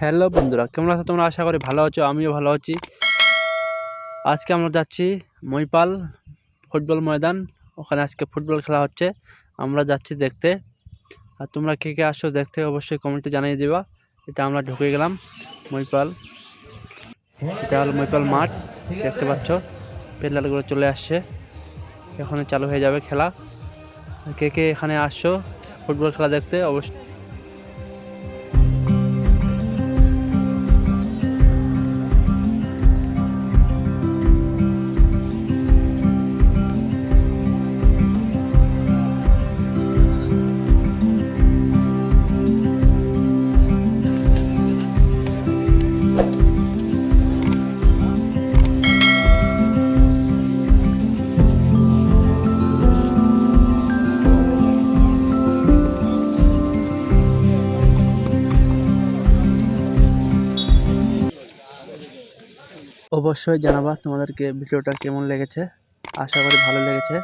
Hello বন্ধুরা, কেমন আছো তোমরা? আশা করি ভালো আছো, আমিও ভালো আছি। আজকে আমরা যাচ্ছি মহিপাল ফুটবল ময়দান, ওখানে আজকে ফুটবল খেলা হচ্ছে। আমরা যাচ্ছি দেখতে। আর তোমরা কে কে আসছো দেখতে অবশ্যই কমেন্টে জানিয়ে দিবা। এটা আমরা ঢুকে গেলাম মহিপাল এটা হলো মহিপাল মাঠ, দেখতে পাচ্ছ প্লেয়ারগুলো চলে আসছে। এখন চালু হয়ে যাবে খেলা। কে কে এখানে আসছো ফুটবল খেলা দেখতে অবশ্যই অবশ্যই জানাবা তোমাদেরকে ভিডিওটা কেমন লেগেছে। আশা করি ভালো লেগেছে।